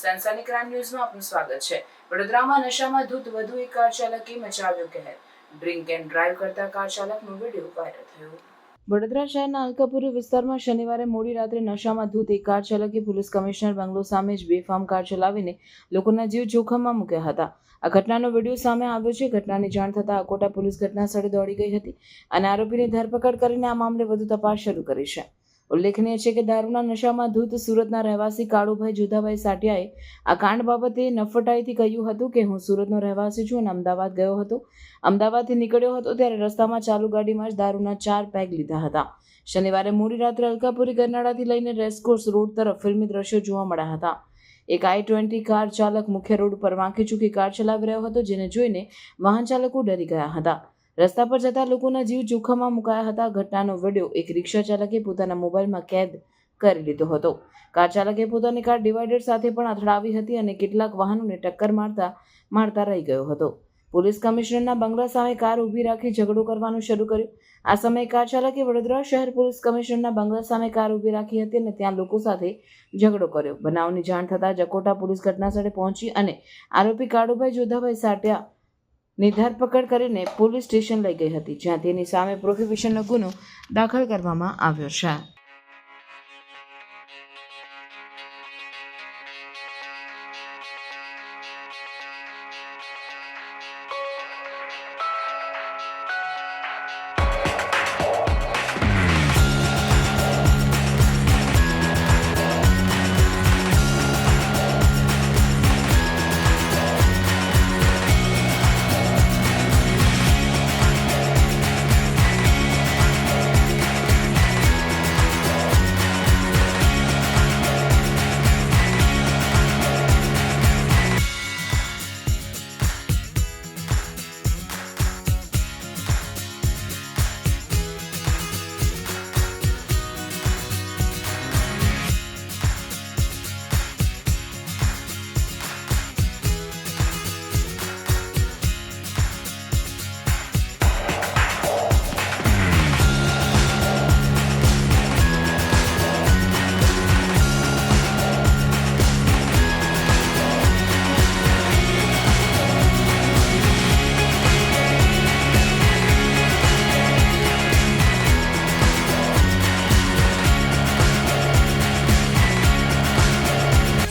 સનસની crime ન્યૂઝમાં આપનું સ્વાગત છે. વડોદરામાં નશામાં ધૂત વધુ એક કાર ચાલકે મચાવ્યો કહેર. ડ્રિંક એન્ડ ડ્રાઈવ કરતા કાર ચાલકનો વીડિયો વાયરલ થયો. વડોદરા શહેરના અલકાપુરી વિસ્તારમાં શનિવારે મોડી રાત્રે નશામાં ધૂત એક કાર ચાલકે પોલીસ કમિશનર બંગલો સામે જ બેફામ કાર ચલાવીને લોકોના જીવ જોખમમાં મૂક્યા હતા. આ ઘટનાનો વીડિયો સામે આવ્યો છે. ઘટનાની જાણ થતાં અકોટા પોલીસ ઘટના સ્થળે દોડી ગઈ હતી અને આરોપીની ધરપકડ કરીને આ મામલે વધુ તપાસ શરૂ કરી છે. ઉલ્લેખનીય છે કે દારૂના નશામાં ધૂત સુરતના રહેવાસી કાળુભાઈ જુધાભાઈ સાટિયાએ આ કાંડ બાબતે નફટાઈથી કહ્યું હતું કે હું સુરતનો રહેવાસી છું અને અમદાવાદ ગયો હતો. અમદાવાદથી નીકળ્યો હતો ત્યારે રસ્તામાં ચાલુ ગાડીમાં જ દારૂના ચાર પેગ લીધા હતા. શનિવારે મોડી રાત્રે અલકાપુરી ગરનાળાથી લઈને રેસકોર્સ રોડ તરફ ફિલ્મી દ્રશ્યો જોવા મળ્યા હતા. એક આઈ ટ્વેન્ટી કાર ચાલક મુખ્ય રોડ પર વાંકી ચૂકી કાર ચલાવી રહ્યો હતો, જેને જોઈને વાહન ચાલકો ડરી ગયા હતા. રસ્તા પર જતા લોકોના જીવ જોખમમાં મુકાયા હતા. ઘટનાનો વીડિયો એક રિક્ષા ચાલકે પોતાના મોબાઈલમાં કેદ કરી લીધો હતો. કાર ચાલકે પોતાની કાર ડિવાઈડર સાથે પણ અથડાવી હતી અને કેટલાક વાહનોને ટક્કર મારતા મારતા રહી ગયો હતો. પોલીસ કમિશનરના બંગલા સામે કાર ઊભી રાખી ઝઘડો કરવાનું શરૂ કર્યું. આ સમયે કાર ચાલકે વડોદરા શહેર પોલીસ કમિશનરના બંગલા સામે કાર ઊભી રાખી હતી અને ત્યાં લોકો સાથે ઝઘડો કર્યો. બનાવની જાણ થતાં જકોટા પોલીસ ઘટનાસ્થળે પહોંચી અને આરોપી કાળુભાઈ જોધાભાઈ સાટિયા ની ધરપકડ કરીને પોલીસ સ્ટેશન લઈ ગઈ હતી, જ્યાં તેની સામે પ્રોહિબિશનનો ગુનો દાખલ કરવામાં આવ્યો છે.